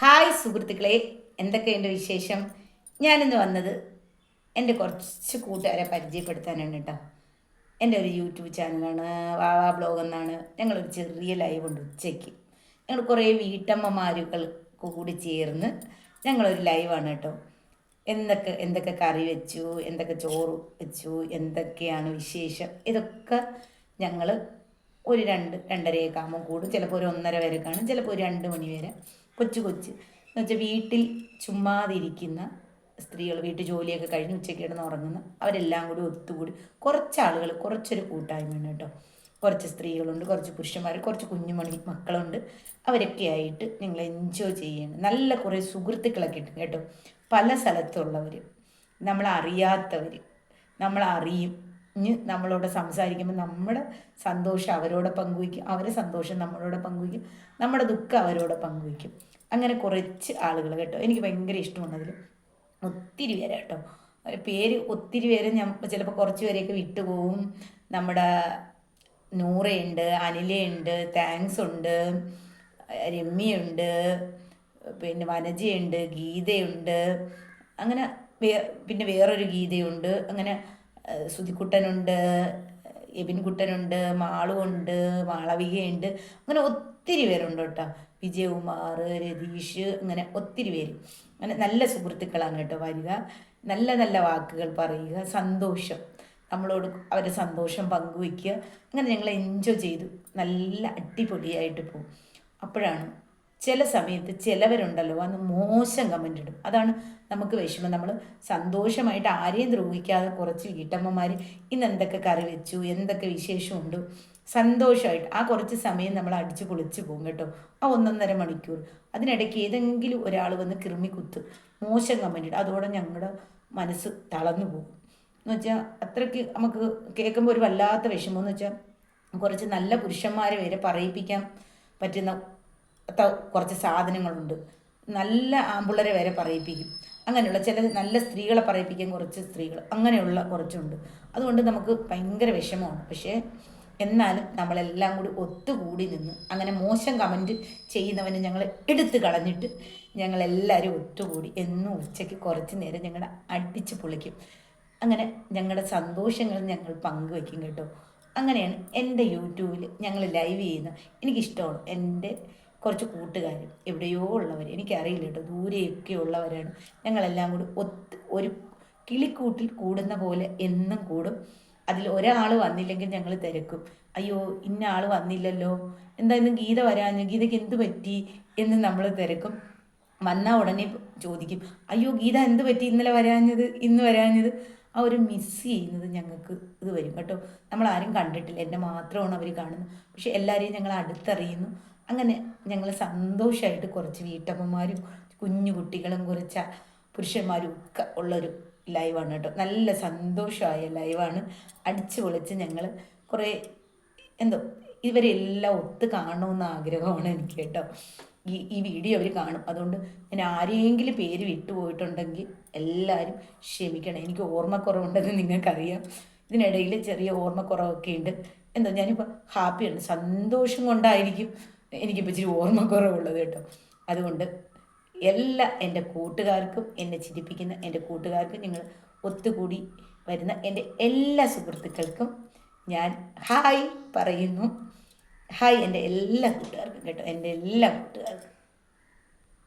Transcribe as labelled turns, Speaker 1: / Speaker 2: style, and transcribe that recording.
Speaker 1: Hi സുഹൃത്തുക്കളെ എന്തൊക്കെയുണ്ട് വിശേഷം? ഞാനിന്ന് വന്നത് എന്റെ കുറച്ച് കൂട്ടുകാരെ പരിചയപ്പെടുത്താനാണ് കേട്ടോ. എന്റെ ഒരു യൂട്യൂബ് ചാനലാണ് വാവാ ബ്ലോഗ് എന്നാണ്. ഞങ്ങളൊരു ചെറിയ ലൈവ് ഉണ്ട് ഉച്ചയ്ക്ക്. ഞങ്ങൾ കുറേ വീട്ടമ്മമാരുകൾ കൂടി ചേർന്ന് ഞങ്ങളൊരു ലൈവാണ് കേട്ടോ. എന്തൊക്കെ എന്തൊക്കെ കറി വെച്ചു എന്തൊക്കെ ചോറ് വെച്ചു എന്തൊക്കെയാണ് വിശേഷം? ഇതൊക്കെ ഞങ്ങൾ ഒരു രണ്ട് രണ്ടരയൊക്കെ ആകുമ്പോൾ കൂടും. ചിലപ്പോൾ ഒരു ഒന്നര വരെ കാണും ചിലപ്പോൾ ഒരു രണ്ട് മണി വരെ. കൊച്ചു കൊച്ച്. എന്ന് വെച്ചാൽ വീട്ടിൽ ചുമ്മാതിരിക്കുന്ന സ്ത്രീകൾ വീട്ടു ജോലിയൊക്കെ കഴിഞ്ഞ് ഉച്ചയ്ക്ക് കിടന്ന് ഉറങ്ങുന്ന അവരെല്ലാം കൂടി ഒത്തുകൂടി കുറച്ച് ആളുകൾ കുറച്ചൊരു കൂട്ടായ്മയാണ് കേട്ടോ. കുറച്ച് സ്ത്രീകളുണ്ട് കുറച്ച് പുരുഷന്മാർ കുറച്ച് കുഞ്ഞുമണി മക്കളുണ്ട്. അവരൊക്കെ ആയിട്ട് നിങ്ങൾ എൻജോയ് ചെയ്യുന്നത് നല്ല കുറേ സുഹൃത്തുക്കളൊക്കെ ഉണ്ട് കേട്ടോ. പല സ്ഥലത്തുള്ളവർ നമ്മളറിയാത്തവർ നമ്മളറിയും നമ്മളോട് സംസാരിക്കുമ്പോൾ നമ്മുടെ സന്തോഷം അവരോട് പങ്കുവയ്ക്കും. അവരെ സന്തോഷം നമ്മളോട് പങ്കുവയ്ക്കും. നമ്മുടെ ദുഃഖം അവരോട് പങ്കുവയ്ക്കും. അങ്ങനെ കുറച്ച് ആളുകൾ കേട്ടോ. എനിക്ക് ഭയങ്കര ഇഷ്ടമാണ് അതിൽ ഒത്തിരി പേര് കേട്ടോ. പേര് ഒത്തിരി പേര് ഞാൻ ചിലപ്പോൾ കുറച്ച് പേരെയൊക്കെ വിട്ടുപോകും നമ്മുടെ നൂറയുണ്ട് അനിലയുണ്ട് താങ്ക്സ് ഉണ്ട് രമ്യയുണ്ട് പിന്നെ വനജയുണ്ട് ഗീതയുണ്ട്. അങ്ങനെ വേ പിന്നെ വേറൊരു ഗീതയുണ്ട്. അങ്ങനെ സുധിക്കുട്ടനുണ്ട് എബിൻകുട്ടനുണ്ട് മാളുണ്ട് മാളവികയുണ്ട്. അങ്ങനെ ഒത്തിരി പേരുണ്ട് കേട്ടോ. വിജയകുമാർ രതീഷ് അങ്ങനെ ഒത്തിരി പേര്. അങ്ങനെ നല്ല സുഹൃത്തുക്കളാണ് കേട്ടോ വരിക. നല്ല നല്ല വാക്കുകൾ പറയുക. സന്തോഷം. നമ്മളോട് അവരുടെ സന്തോഷം പങ്കുവയ്ക്കുക. അങ്ങനെ ഞങ്ങൾ എൻജോയ് ചെയ്തു. നല്ല അടിപൊളിയായിട്ട് പോകും. അപ്പോഴാണ് ചില സമയത്ത് ചിലവരുണ്ടല്ലോ അന്ന് മോശം കമന്റ് ഇടും. അതാണ് നമുക്ക് വിഷമം. നമ്മൾ സന്തോഷമായിട്ട് ആരെയും ദ്രോഹിക്കാതെ കുറച്ച് വീട്ടമ്മമാർ ഇന്ന് എന്തൊക്കെ കറി വെച്ചു എന്തൊക്കെ വിശേഷമുണ്ട് സന്തോഷമായിട്ട് ആ കുറച്ച് സമയം നമ്മൾ അടിച്ച് പൊളിച്ച് പോകും കേട്ടോ. ആ ഒന്നൊന്നര മണിക്കൂർ. അതിനിടയ്ക്ക് ഏതെങ്കിലും ഒരാൾ വന്ന് കിറുമി കുത്ത് മോശം കമന്റ് ഇടും. അതോടെ ഞങ്ങളുടെ മനസ്സ് തളർന്നു പോകും. എന്ന് വെച്ചാൽ അത്രയ്ക്ക് നമുക്ക് കേൾക്കുമ്പോൾ ഒരു വല്ലാത്ത വിഷമം. എന്ന് വെച്ചാൽ കുറച്ച് നല്ല പുരുഷന്മാരെ വരെ പറയിപ്പിക്കാൻ പറ്റുന്ന കുറച്ച് സാധനങ്ങളുണ്ട്. നല്ല ആമ്പിള്ളരെ വരെ പറയിപ്പിക്കും. അങ്ങനെയുള്ള ചില നല്ല സ്ത്രീകളെ പറയിപ്പിക്കാൻ കുറച്ച് സ്ത്രീകൾ അങ്ങനെയുള്ള കുറച്ചുണ്ട്. അതുകൊണ്ട് നമുക്ക് ഭയങ്കര വിഷമമാണ്. പക്ഷേ എന്നാലും നമ്മളെല്ലാം കൂടി ഒത്തുകൂടി നിന്ന് അങ്ങനെ മോശം കമന്റ് ചെയ്യുന്നവനെ ഞങ്ങൾ എടുത്തു കളഞ്ഞിട്ട് ഞങ്ങളെല്ലാവരും ഒത്തുകൂടി എന്നും ഉച്ചയ്ക്ക് കുറച്ച് നേരം ഞങ്ങളുടെ അടിച്ച് പൊളിക്കും. അങ്ങനെ ഞങ്ങളുടെ സന്തോഷങ്ങൾ ഞങ്ങൾ പങ്കുവെക്കും കേട്ടോ. അങ്ങനെയാണ് എന്റെ യൂട്യൂബിൽ ഞങ്ങൾ ലൈവ് ചെയ്യുന്ന എനിക്കിഷ്ടമാണ് എന്റെ കുറച്ച് കൂട്ടുകാരും എവിടെയോ ഉള്ളവർ എനിക്കറിയില്ല കേട്ടോ ദൂരെയൊക്കെ ഉള്ളവരാണ്. ഞങ്ങളെല്ലാം കൂടി ഒത്ത് ഒരു കിളിക്കൂട്ടിൽ കൂടുന്ന പോലെ എന്നും കൂടും. അതിൽ ഒരാൾ വന്നില്ലെങ്കിൽ ഞങ്ങൾ തിരക്കും. അയ്യോ ഇന്ന ആൾ വന്നില്ലല്ലോ എന്തായാലും ഗീത വരാഞ്ഞു ഗീതയ്ക്ക് എന്ത് പറ്റി എന്ന് നമ്മൾ തിരക്കും. വന്നാൽ ഉടനെ ചോദിക്കും അയ്യോ ഗീത എന്ത് പറ്റി ഇന്നലെ വരാഞ്ഞത് ഇന്ന് വരാഞ്ഞത്? ആ ഒരു മിസ് ചെയ്യുന്നത് ഞങ്ങൾക്ക് ഇത് വരും കേട്ടോ. നമ്മൾ ആരും കണ്ടിട്ടില്ല എന്നെ മാത്രമാണ് അവർ കാണുന്നത്. പക്ഷെ എല്ലാവരെയും ഞങ്ങൾ അടുത്തറിയുന്നു. അങ്ങനെ ഞങ്ങൾ സന്തോഷമായിട്ട് കുറച്ച് വീട്ടമ്മമാരും കുഞ്ഞു കുട്ടികളും കുറച്ച പുരുഷന്മാരും ഒക്കെ ഉള്ളൊരു ലൈവാണ് കേട്ടോ. നല്ല സന്തോഷമായ ലൈവാണ്. അടിച്ചു പൊളിച്ച് ഞങ്ങൾ കുറേ എന്തോ ഇവരെല്ലാം ഒത്ത് കാണണമെന്ന് ആഗ്രഹമാണ് എനിക്ക് കേട്ടോ. ഈ ഈ വീഡിയോ അവർ കാണും. അതുകൊണ്ട് ഞാൻ ആരെങ്കിലും പേര് വിട്ടുപോയിട്ടുണ്ടെങ്കിൽ എല്ലാവരും ക്ഷമിക്കണം. എനിക്ക് ഓർമ്മക്കുറവുണ്ടെന്ന് നിങ്ങൾക്കറിയാം. ഇതിനിടയിൽ ചെറിയ ഓർമ്മക്കുറവൊക്കെ ഉണ്ട്. എന്തോ ഞാനിപ്പോൾ ഹാപ്പിയാണ് സന്തോഷം കൊണ്ടായിരിക്കും എനിക്കിപ്പോൾ ഇച്ചിരി ഓർമ്മക്കുറവുള്ളത് കേട്ടോ. അതുകൊണ്ട് എല്ലാ എന്റെ കൂട്ടുകാർക്കും എന്നെ ചിരിപ്പിക്കുന്ന എന്റെ കൂട്ടുകാർക്കും നിങ്ങൾ ഒത്തുകൂടി വരുന്ന എന്റെ എല്ലാ സുഹൃത്തുക്കൾക്കും ഞാൻ ഹായ് പറയുന്നു. ഹായ് എന്റെ എല്ലാ കൂട്ടുകാർക്കും കേട്ടോ എന്റെ എല്ലാ കൂട്ടുകാർക്കും.